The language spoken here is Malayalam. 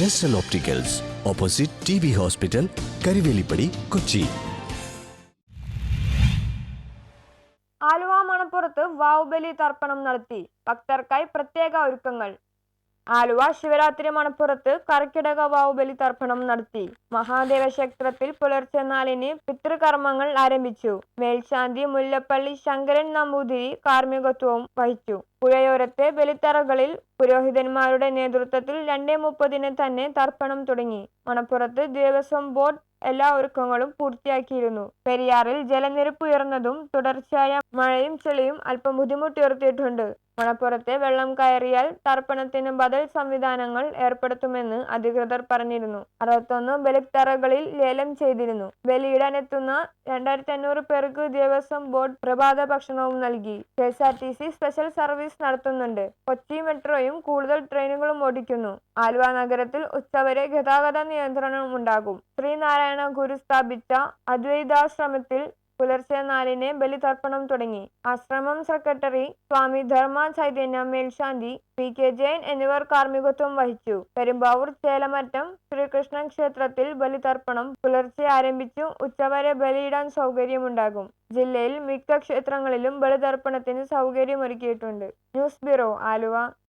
ജെസ്റ്റൽ opticals opposite T B hospital Karivelippady Kochi Aluva മണപ്പുറത്ത് വാവുബലി തർപ്പണം നടത്തി. ഭക്തർക്കായി പ്രത്യേക ഒരുക്കങ്ങൾ. ആലുവ ശിവരാത്രി മണപ്പുറത്ത് കർക്കിടക വാവുബലി തർപ്പണം നടത്തി. മഹാദേവ ക്ഷേത്രത്തിൽ പുലർച്ചെ നാലിന് പിതൃകർമ്മങ്ങൾ ആരംഭിച്ചു. മേൽശാന്തി മുല്ലപ്പള്ളി ശങ്കരൻ നമ്പൂതിരി കാർമ്മികത്വവും വഹിച്ചു. പുഴയോരത്തെ ബലിത്തറകളിൽ പുരോഹിതന്മാരുടെ നേതൃത്വത്തിൽ രണ്ടേ മുപ്പതിന് തന്നെ തർപ്പണം തുടങ്ങി. മണപ്പുറത്ത് ദേവസ്വം ബോർഡ് എല്ലാ ഒരുക്കങ്ങളും പൂർത്തിയാക്കിയിരുന്നു. പെരിയാറിൽ ജലനിരപ്പ് ഉയർന്നതും തുടർച്ചയായ മഴയും ചെളിയും അല്പം ബുദ്ധിമുട്ടുയർത്തിയിട്ടുണ്ട് മണപ്പുറത്തെ വെള്ളം കയറിയാൽ തർപ്പണത്തിന് ബദൽ സംവിധാനങ്ങൾ ഏർപ്പെടുത്തുമെന്ന് അധികൃതർ പറഞ്ഞിരുന്നു. അറുപത്തൊന്ന് ബലിത്തറകളിൽ ലേലം ചെയ്തിരുന്നു. ബലിയിടാനെത്തുന്ന രണ്ടായിരത്തി അഞ്ഞൂറ് പേർക്ക് ദേവസ്വം ബോർഡ് പ്രഭാത ഭക്ഷണവും നൽകി. K S R T C special service നടത്തുന്നുണ്ട്. കൊച്ചി മെട്രോയും കൂടുതൽ ട്രെയിനുകളും ഓടിക്കുന്നു. ആലുവ നഗരത്തിൽ ഉച്ചവരെ ഗതാഗത നിയന്ത്രണം ഉണ്ടാകും ശ്രീനാരായണ ഗുരു സ്ഥാപിച്ച അദ്വൈതാശ്രമത്തിൽ പുലർച്ചെ നാലിന് ബലിതർപ്പണം തുടങ്ങി. ആശ്രമം സെക്രട്ടറി സ്വാമി ധർമ്മ ചൈതന്യ മേൽശാന്തി പി കെ ജയൻ എന്നിവർ കാർമ്മികത്വം വഹിച്ചു. പെരുമ്പാവൂർ ചേലമറ്റം ശ്രീകൃഷ്ണൻ ക്ഷേത്രത്തിൽ ബലിതർപ്പണം പുലർച്ചെ ആരംഭിച്ചു. ഉച്ചവരെ ബലിയിടാൻ സൗകര്യമുണ്ടാകും. ജില്ലയിൽ മിക്ക ക്ഷേത്രങ്ങളിലും ബലിതർപ്പണത്തിന് സൗകര്യമൊരുക്കിയിട്ടുണ്ട്. News bureau Aluva.